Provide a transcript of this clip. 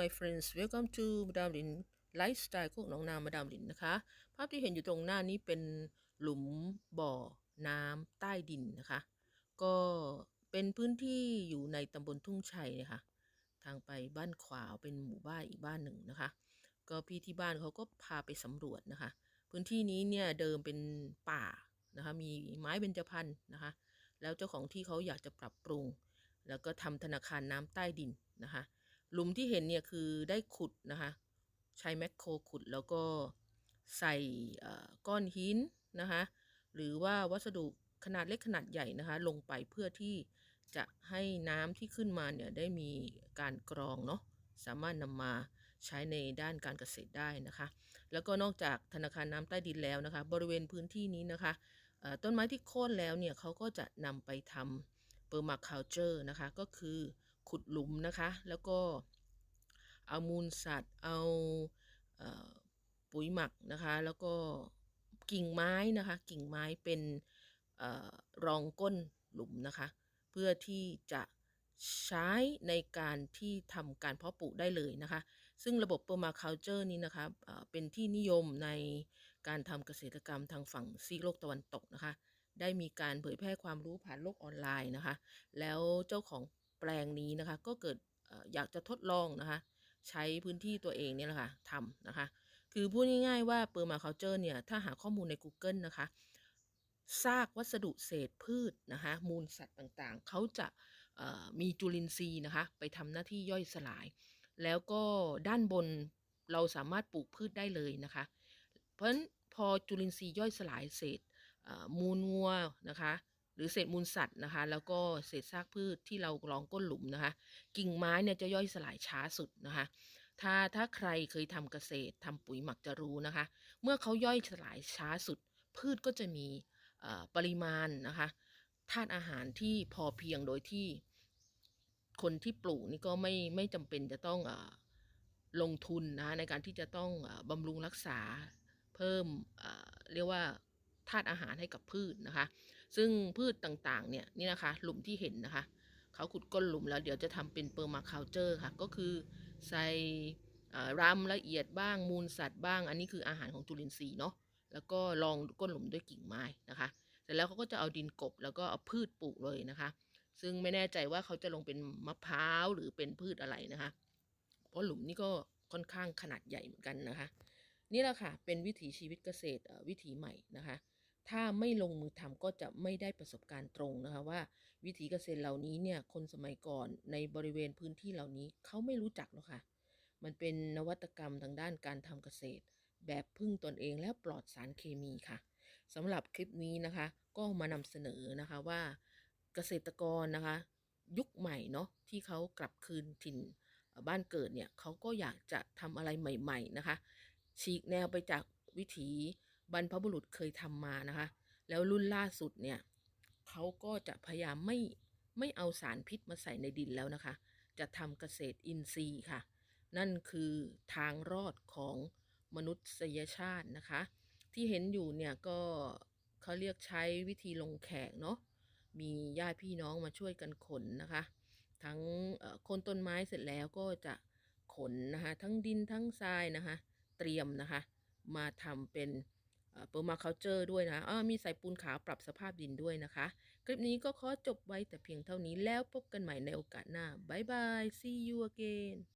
my friends welcome to มาดามลินไลฟ์สไตล์พวกน้องนามาดามลินนะคะ ภาพที่เห็นอยู่ตรงหน้านี้เป็นหลุมบ่อน้ำใต้ดินนะคะ ก็เป็นพื้นที่อยู่ในตำบลทุ่งชัยนะคะ ทางไปบ้านขวาวเป็นหมู่บ้านอีกบ้านหนึ่งนะคะ ก็พี่ที่บ้านเขาก็พาไปสำรวจนะคะ พื้นที่นี้เนี่ยเดิมเป็นป่านะคะ มีไม้เบญจพรรณนะคะ แล้วเจ้าของที่เขาอยากจะปรับปรุง แล้วก็ทำธนาคารน้ำใต้ดินนะคะ หลุมที่เห็นเนี่ยคือได้ขุดนะคะ ใช้แมคโครขุดแล้วก็ใส่ก้อนหินนะคะ หรือว่าวัสดุขนาดเล็กขนาดใหญ่นะคะ ลงไปเพื่อที่จะให้น้ำที่ขึ้นมาเนี่ยได้มีการกรองเนาะสามารถนำมาใช้ในด้านการเกษตรได้นะคะ แล้วก็นอกจากธนาคารน้ำใต้ดินแล้วนะคะ บริเวณพื้นที่นี้นะคะต้นไม้ที่โค่นแล้วเนี่ยเขาก็จะนำไปทำเปอร์มาคาลเจอร์นะคะ ก็คือ ขุดหลุมนะคะ แล้วก็เอามูลสัตว์ เอาปุ๋ยหมักนะคะ แล้วก็กิ่งไม้นะคะ กิ่งไม้เป็นอรองก้นหลุมนะคะ เพื่อที่จะใช้ในการที่ทำการเพาะปลูกได้เลยนะคะ ซึ่งระบบ permaculture นี้นะคะเป็นที่นิยมในการทำเกษตรกรรมทางฝั่งซีกโลกตะวันตกนะคะ ได้มีการเผยแพร่ความรู้ผ่านโลกออนไลน์นะคะ แล้วเจ้าของ ปลงนี้นะคะ ก็เกิดอยากจะทดลองนะคะ ใช้พื้นที่ตัวเองเนี่ยแหละค่ะทำนะคะ คือพูดง่ายๆว่า permaculture เนี่ย ถ้าหาข้อมูลใน Google นะคะซากวัสดุเศษพืชนะคะ มูลสัตว์ต่างๆ เขาจะมีจุลินทรีย์นะคะ ไปทำหน้าที่ย่อยสลาย แล้วก็ด้านบนเราสามารถปลูกพืชได้เลยนะคะ เพราะฉะนั้นพอจุลินทรีย์ย่อยสลายเศษมูลงัวนะคะ หรือเศษมูลสัตว์นะคะ แล้วก็เศษซากพืชที่เรารองก้นหลุมนะคะ กิ่งไม้เนี่ยจะย่อยสลายช้าสุดนะคะ ถ้าถ้าใครเคยทำเกษตรทำปุ๋ยหมักจะรู้นะคะ เมื่อเขาย่อยสลายช้าสุด พืชก็จะมีปริมาณนะคะธาตุอาหารที่พอเพียงโดยที่คนที่ปลูกนี่ก็ไม่ไม่จำเป็นจะต้องอลงทุนนะในการที่จะต้องอบำรุงรักษาเพิ่มเรียกว่า ธาตุอาหารให้กับพืชนะคะ ซึ่งพืชต่างๆ เนี่ยนี่นะคะ หลุมที่เห็นนะคะ เขาขุดก้นหลุมแล้วเดี๋ยวจะทำเป็นเปอร์มาคาลเจอร์ค่ะ ก็คือใส่รำละเอียดบ้างมูลสัตว์บ้าง อันนี้คืออาหารของจุลินทรีย์เนาะ แล้วก็รองก้นหลุมด้วยกิ่งไม้นะคะเสร็จแล้วเขาก็จะเอาดินกบแล้วก็เอาพืชปลูกเลยนะคะ ซึ่งไม่แน่ใจว่าเขาจะลงเป็นมะพร้าวหรือเป็นพืชอะไรนะคะ เพราะหลุมนี่ก็ค่อนข้างขนาดใหญ่เหมือนกันนะคะ นี่แหละค่ะเป็นวิถีชีวิตเกษตรวิถีใหม่นะคะ ถ้าไม่ลงมือทำก็จะไม่ได้ประสบการณ์ตรงนะคะว่า วิถีเกษตรเหล่านี้เนี่ยคนสมัยก่อนในบริเวณพื้นที่เหล่านี้เขาไม่รู้จักหรอกค่ะ มันเป็นนวัตกรรมทางด้านการทำเกษตร แบบพึ่งตนเองและปลอดสารเคมีค่ะสำหรับคลิปนี้นะคะ ก็มานำเสนอนะคะว่าเกษตรกรนะคะ ยุคใหม่เนาะที่เขากลับคืนถิ่นบ้านเกิดเนี่ยเขาก็อยากจะทำอะไรใหม่ ๆนะคะ ฉีกแนวไปจากวิถี บรรพบุรุษเคยทำมานะคะ แล้วรุ่นล่าสุดเนี่ยเขาก็จะพยายามไม่ไม่เอาสารพิษมาใส่ในดินแล้วนะคะ จะทำเกษตรอินทรีย์ค่ะ นั่นคือทางรอดของมนุษยชาตินะคะ ที่เห็นอยู่เนี่ยก็เขาเรียกใช้วิธีลงแขกเนาะมีญาติพี่น้องมาช่วยกันขนนะคะ ทั้งคนต้นไม้เสร็จแล้วก็จะขนนะคะ ทั้งดินทั้งทรายนะคะ เตรียมนะคะ มาทำเป็น เปอร์มาเคาเจอร์ด้วยนะอ้อมีใส่ปูนขาวปรับสภาพดินด้วยนะคะ คลิปนี้ก็ขอจบไว้แต่เพียงเท่านี้แล้วพบกันใหม่ในโอกาสหน้าบายบาย see you again